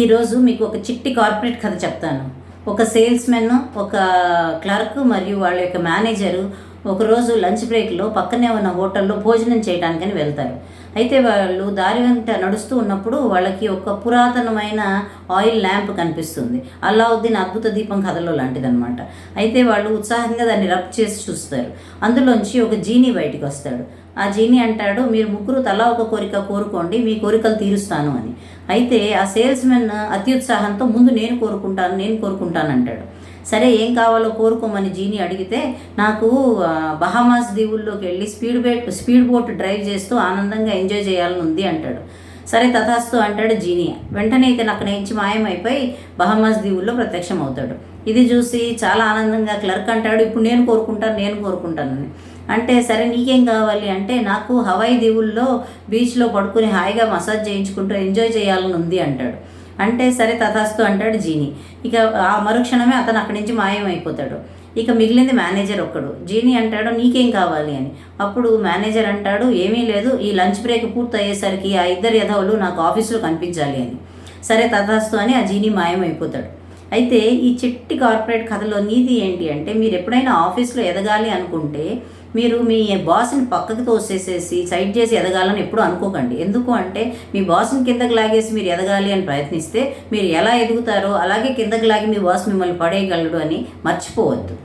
ఈరోజు మీకు ఒక చిట్టి కార్పొరేట్ కథ చెప్తాను. ఒక సేల్స్ మెన్ ఒక క్లర్క్ మరియు వాళ్ళ యొక్క మేనేజరు ఒకరోజు లంచ్ బ్రేక్లో పక్కనే ఉన్న హోటల్లో భోజనం చేయడానికని వెళ్తారు. అయితే వాళ్ళు దారి వెంట నడుస్తూ ఉన్నప్పుడు వాళ్ళకి ఒక పురాతనమైన ఆయిల్ ల్యాంప్ కనిపిస్తుంది. అల్లావుద్దీన్ అద్భుత దీపం కథలో లాంటిదనమాట అయితే వాళ్ళు ఉత్సాహంగా దాన్ని రబ్ చేసి చూస్తారు. అందులోంచి ఒక జీనీ బయటికి వస్తాడు. ఆ జీని అంటాడు మీరు ముగ్గురు తలా ఒక కోరిక కోరుకోండి మీ కోరికలు తీరుస్తాను అని. అయితే ఆ సేల్స్ మెన్ అత్యుత్సాహంతో ముందు నేను కోరుకుంటాను నేను కోరుకుంటాను అంటాడు. సరే ఏం కావాలో కోరుకోమని జీని అడిగితే నాకు బహామాస్ దీవుల్లోకి వెళ్ళి speed boat speed boat drive చేస్తూ ఆనందంగా ఎంజాయ్ చేయాలని ఉంది అంటాడు. సరే తథాస్తు అంటాడు జీనియా. వెంటనే ఇతను అక్కడి నుంచి మాయమైపోయి బహమాస్ దీవుల్లో ప్రత్యక్షం అవుతాడు ఇది చూసి చాలా ఆనందంగా క్లర్క్ అంటాడు ఇప్పుడు నేను కోరుకుంటాను నేను కోరుకుంటానని అంటే సరే నీకేం కావాలి? అంటే నాకు హవాయి దీవుల్లో బీచ్లో పడుకుని హాయిగా మసాజ్ చేయించుకుంటూ ఎంజాయ్ చేయాలని ఉంది అంటాడు. అంటే సరే తథాస్తు అంటాడు జీని ఇక ఆ మరుక్షణమే అతను అక్కడి నుంచి మాయమైపోతాడు. ఇక మిగిలింది మేనేజర్ ఒక్కడు. జీని అంటాడు నీకేం కావాలి అని. అప్పుడు మేనేజర్ అంటాడు ఏమీ లేదు ఈ లంచ్ బ్రేక్ పూర్తి అయ్యేసరికి ఆ ఇద్దరు యధవులు నాకు ఆఫీసులో కనిపించాలి అని. సరే తథాస్తు అని ఆ జీని మాయమైపోతాడు. అయితే ఈ చిట్టి కార్పొరేట్ కథలో నీతి ఏంటి అంటే మీరు ఎప్పుడైనా ఆఫీస్లో ఎదగాలి అనుకుంటే మీరు మీ బాస్ని పక్కకి తోసేసేసి సైడ్ చేసి ఎదగాలని ఎప్పుడు అనుకోకండి. ఎందుకు అంటే మీ బాస్ని కిందకి లాగేసి మీరు ఎదగాలి అని ప్రయత్నిస్తే మీరు ఎలా ఎదుగుతారో అలాగే కిందకి లాగి మీ బాస్ మిమ్మల్ని పడేయగలడు అని మర్చిపోవద్దు.